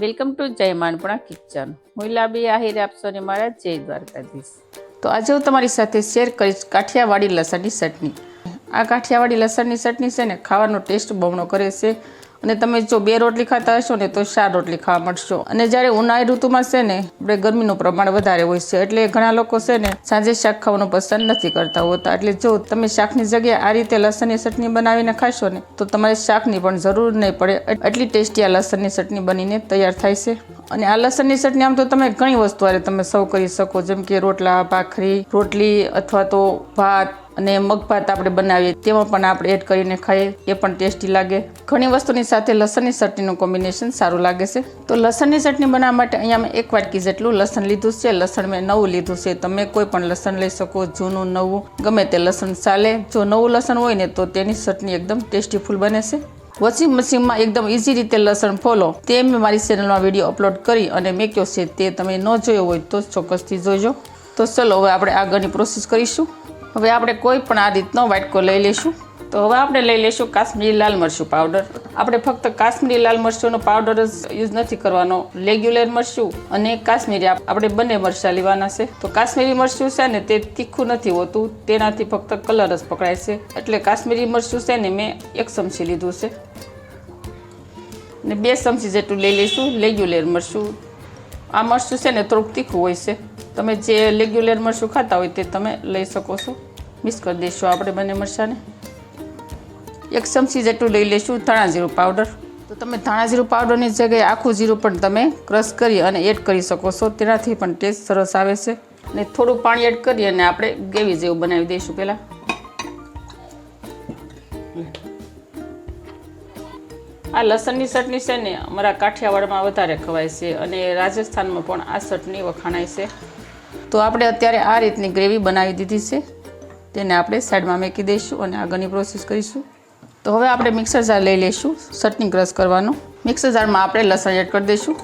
Welcome to જય માનપણા kitchen. હું લાબી આહિર આપશો ને મારા જય દ્વારકાધીશ. તો આજે હું તમારી સાથે શેર કરીશ કાઠિયાવાડી લસણની ચટણી. આ કાઠિયાવાડી લસણની ચટણી છે ને, ખાવાનો ટેસ્ટ બમણો કરે છે. અને તમે જો બે રોટલી ખાતા હશો ને તો ચાર રોટલી ખાવા મળશો. અને જ્યારે ઉનાળી ઋતુમાં છે ને, આપણે ગરમીનું પ્રમાણ વધારે હોય છે. એટલે ઘણા લોકો છે ને, સાંજે શાક ખાવાનું પસંદ નથી કરતા હોતા. એટલે જો તમે શાકની જગ્યાએ આ રીતે લસણની ચટણી બનાવીને ખાશો ને, તો તમારે શાકની પણ જરૂર નહીં પડે. એટલી ટેસ્ટી આ લસણની ચટણી બનીને તૈયાર થાય છે. અને આ લસણની ચટણી આમ તો તમે ઘણી વસ્તુ આરે તમે સર્વ કરી શકો. જેમ કે રોટલા, ભાખરી, રોટલી અથવા તો ભાત અને મગભાત આપણે બનાવીએ, તેમાં પણ આપણે એડ કરીને ખાઈએ, એ પણ ટેસ્ટી લાગે. ઘણી વસ્તુની સાથે લસણની ચટણીનું કોમ્બિનેશન સારું લાગે છે. તો લસણની ચટણી બનાવવા માટે અહીંયા મેં એક વાટકી જેટલું લસણ લીધું છે. લસણ મેં નવું લીધું છે. તમે કોઈ પણ લસણ લઈ શકો, જૂનું, નવું, ગમે તે લસણ ચાલે. જો નવું લસણ હોય ને તો તેની ચટણી એકદમ ટેસ્ટીફુલ બને છે. વોશિંગ મશીનમાં એકદમ ઇઝી રીતે લસણ ફોલો. તે મેં મારી ચેનલમાં વીડિયો અપલોડ કરી અને મેક્યો છે, તે તમે ન જોયો હોય તો ચોક્કસથી જોજો. તો ચલો, હવે આપણે આગળની પ્રોસેસ કરીશું. હવે આપણે કોઈ પણ આ રીતનો વાટકો લઈ લઈશું. તો હવે આપણે લઈ લઈશું કાશ્મીરી લાલ મરચું પાવડર આપણે ફક્ત કાશ્મીરી લાલ મરચુંનો પાવડર જ યુઝ નથી કરવાનો. રેગ્યુલર મરચું અને કાશ્મીરી આપ- આપણે બંને મરચાં લેવાના છે. તો કાશ્મીરી મરચું છે ને તે તીખું નથી હોતું. તેનાથી ફક્ત કલર જ પકડાય છે. એટલે કાશ્મીરી મરચું છે ને મેં એક ચમચી લીધું છે. ને બે ચમચી જેટલું લઈ લઈશું રેગ્યુલર મરચું. આ મરચું છે ને થોડુંક તીખું હોય છે. તમે જે રેગ્યુલર મરચું ખાતા હોય તે તમે લઈ શકો છો. મિક્સ કરી દઈશું આપણે બંને મરચાંને. એક ચમચી જેટલું લઈ લઈશું ધાણા જીરું પાવડર તો તમે ધાણા જીરું પાવડરની જગ્યાએ આખું જીરું પણ તમે ક્રશ કરી અને એડ કરી શકો છો. તેનાથી પણ ટેસ્ટ સરસ આવે છે. અને થોડું પાણી એડ કરી અને આપણે ગ્રેવી જેવું બનાવી દઈશું પહેલાં. આ લસણની ચટણી છે ને, અમારા કાઠિયાવાડમાં વધારે ખવાય છે અને રાજસ્થાનમાં પણ આ ચટણી વખાણાય છે. તો આપણે અત્યારે આ રીતની ગ્રેવી બનાવી દીધી છે. તેને આપણે સાઈડમાં મૂકી દઈશું અને આગળની પ્રોસેસ કરીશું. તો હવે આપણે મિક્સર જાર લઈ લઈશું ચટણી ક્રશ કરવાનું. મિક્સર જારમાં આપણે લસણ એડ કરી દઈશું.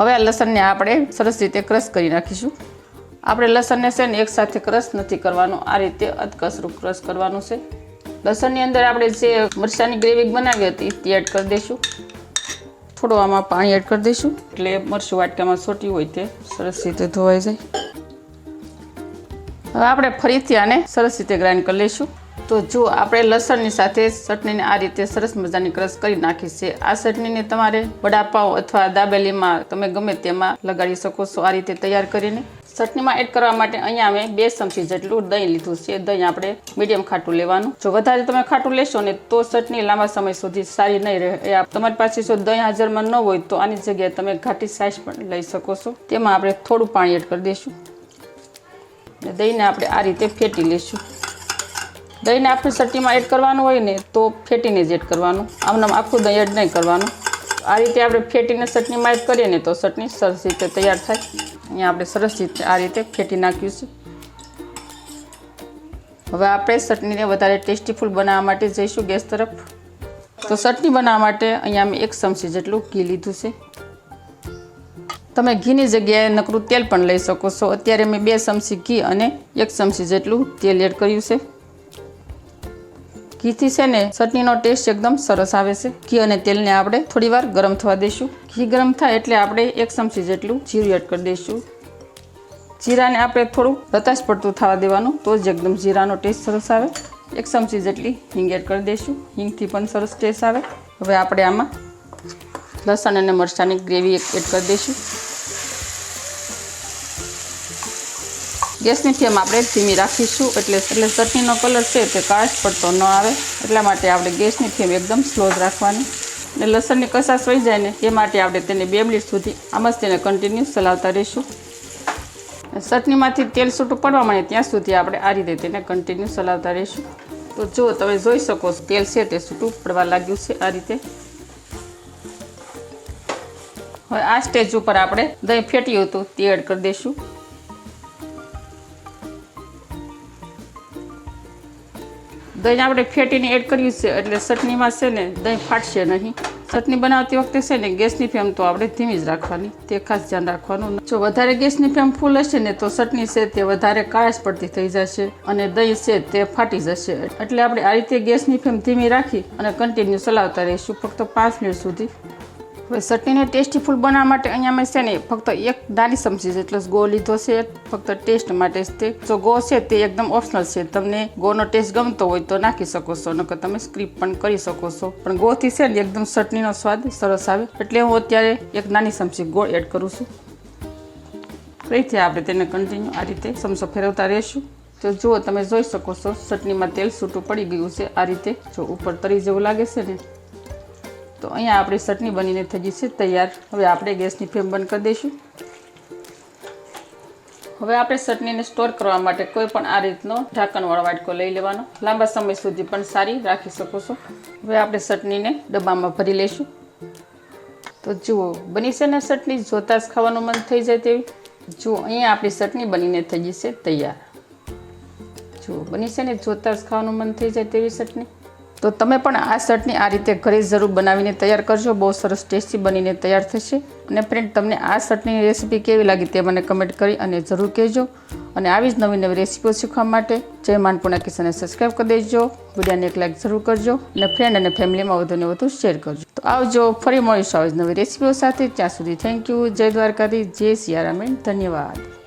હવે આ લસણને આપણે સરસ રીતે ક્રશ કરી નાખીશું. આપણે લસણને છે ને એકસાથે ક્રશ નથી કરવાનું. આ રીતે અધકસરું ક્રશ કરવાનું છે. લસણની અંદર આપણે જે મરચાંની ગ્રેવી બનાવી હતી તે એડ કરી દઈશું. થોડું આમાં પાણી એડ કરી દઈશું. એટલે મરચું વાટકામાં સોટ્યું હોય તે સરસ રીતે ધોવાઈ જાય. હવે આપણે ફરીથી આને સરસ રીતે ગ્રાઇન્ડ કરી લઈશું. તો જો આપણે લસણની સાથે ચટણીને આ રીતે સરસ મજાની ક્રશ કરી નાખી છે. આ ચટણીને તમારે વડાપાઉં અથવા દાબેલીમાં તમે ગમે તેમાં લગાડી શકો છો આ રીતે તૈયાર કરીને. ચટણીમાં એડ કરવા માટે અહીંયા અમે બે ચમચી જેટલું દહીં લીધું છે. દહીં આપણે મીડિયમ ખાટું લેવાનું. જો વધારે તમે ખાટું લેશો ને તો ચટણી લાંબા સમય સુધી સારી નહીં રહે. તમારી પાસે જો દહીં હાજરમાં ન હોય તો આની જગ્યાએ તમે ઘાટી સાઈઝ પણ લઈ શકો છો. તેમાં આપણે થોડું પાણી એડ કરી દઈશું. દહીંને આપણે આ રીતે ફેટી લઈશું. દહીંને આપણે ચટણીમાં એડ કરવાનું હોય ને તો ફેટીને જ એડ કરવાનું. આમનામ આખું દહીં એડ નહીં કરવાનું. આ રીતે આપણે ફેટીને ચટણીમાં એડ કરીએ ને તો ચટણી સરસ રીતે તૈયાર થાય. અહીંયા આપણે સરસ રીતે આ રીતે ફેટી નાખ્યું છે. હવે આપણે ચટણીને વધારે ટેસ્ટીફુલ બનાવવા માટે જઈશું ગેસ તરફ. તો ચટણી બનાવવા માટે અહીંયા મેં એક ચમચી જેટલું ઘી લીધું છે. તમે ઘીની જગ્યાએ નકરું તેલ પણ લઈ શકો છો. અત્યારે મેં બે ચમચી ઘી અને એક ચમચી જેટલું તેલ એડ કર્યું છે. ઘીથી છે ને ચટણીનો ટેસ્ટ એકદમ સરસ આવે છે. ઘી અને તેલને આપણે થોડી વાર ગરમ થવા દઈશું. ઘી ગરમ થાય એટલે આપણે એક ચમચી જેટલું જીરું એડ કરી દઈશું. જીરાને આપણે થોડું રતાશ પડતું થવા દેવાનું તો જ એકદમ જીરાનો ટેસ્ટ સરસ આવે. એક ચમચી જેટલી હિંગ એડ કરી દઈશું. હિંગથી પણ સરસ ટેસ્ટ આવે. હવે આપણે આમાં લસણ અને મરચાંની ગ્રેવી એડ કરી દઈશું. ગેસની ફ્લેમ આપણે ધીમી રાખીશું એટલે એટલે ચટણીનો કલર છે તે કાચ પડતો ન આવે એટલા માટે આપણે ગેસની ફ્લેમ એકદમ સ્લો જ રાખવાની. અને લસણની કસાશ વહી જાય ને તે માટે આપણે તેને બે મિનિટ સુધી આમ જ તેને કન્ટિન્યુ ચલાવતા રહીશું. ચટણીમાંથી તેલ છૂટું પડવા માંડે ત્યાં સુધી આપણે આ રીતે તેને કન્ટિન્યુ ચલાવતા રહીશું. તો જો તમે જોઈ શકો તેલ છે તે છૂટું પડવા લાગ્યું છે આ રીતે. હવે આ સ્ટેજ ઉપર આપણે દહીં ફેટ્યું હતું તે એડ કરી દઈશું. દહીં આપણે ફેટીને એડ કર્યું છે, એટલે ચટણીમાં છે ને દહીં ફાટશે નહીં. ચટણી બનાવતી વખતે છે ને ગેસની ફ્લેમ તો આપણે ધીમી જ રાખવાની, તે ખાસ ધ્યાન રાખવાનું. જો વધારે ગેસની ફ્લેમ ફૂલ હશે ને તો ચટણી છે તે વધારે કાળાશ પડતી થઈ જશે અને દહીં છે તે ફાટી જશે. એટલે આપણે આ રીતે ગેસની ફ્લેમ ધીમી રાખી અને કન્ટિન્યુ ચલાવતા રહીશું, ફક્ત પાંચ મિનિટ સુધી. હવે ચટણીને ટેસ્ટીફુલ બનાવવા માટે અહીંયા મેં છે ને ફક્ત એક નાની ચમચી જેટલો જ ગો લીધો છે, ફક્ત ટેસ્ટ માટે તે. જો ગો છે તે એકદમ ઓપ્શનલ છે. તમને ગોનો ટેસ્ટ ગમતો હોય તો નાખી શકો છો, નકર તમે સ્ક્રીપ પણ કરી શકો છો. પણ ગોથી છે ને એકદમ ચટણીનો સ્વાદ સરસ આવે. એટલે હું અત્યારે એક નાની ચમચી ગોળ એડ કરું છું. ફરીથી આપણે તેને કન્ટિન્યુ આ રીતે ચમચો ફેરવતા રહેશું. તો જુઓ, તમે જોઈ શકો છો, ચટણીમાં તેલ છૂટું પડી ગયું છે. આ રીતે જો ઉપર તરી જેવું લાગે છે ને તો અહીંયા આપણી ચટણી બનીને થઈ જશે તૈયાર. હવે આપણે ગેસની ફ્લેમ બંધ કરી દઈશું. હવે આપણે ચટણીને સ્ટોર કરવા માટે કોઈ પણ આ રીતનો ઢાંકણવાળો વાટકો લઈ લેવાનો. લાંબા સમય સુધી પણ સારી રાખી શકો છો. હવે આપણે ચટણીને ડબ્બામાં ભરી લઈશું. તો જુઓ, બની છે ને ચટણી? જોતા જ ખાવાનું મન થઈ જાય તેવી. જુઓ, અહીંયા આપણી ચટણી બનીને થઈ જશે તૈયાર. જુઓ, બની છે ને? જોતા જ ખાવાનું મન થઈ જાય તેવી ચટણી. તો તમે પણ આ ચટણી આ રીતે ઘરે જરૂર બનાવીને તૈયાર કરજો. બહુ સરસ ટેસ્ટી બનીને તૈયાર થશે. અને ફ્રેન્ડ તમને આ શર્ટની રેસીપી કેવી લાગી તે મને કમેન્ટ કરી અને જરૂર કહેજો. અને આવી જ નવી નવી રેસીપીઓ શીખવા માટે જય માનપુણા કિસાને સબસ્ક્રાઈબ કરી દેજો. વિડીયોને એક લાઈક જરૂર કરજો. અને ફ્રેન્ડ અને ફેમિલીમાં વધુને વધુ શેર કરજો. તો આવજો ફરી મળીશું આવી જ નવી રેસીપીઓ સાથે. ત્યાં સુધી થેન્ક યુ જય દ્વારકાથી જય સિયારામેન ધન્યવાદ.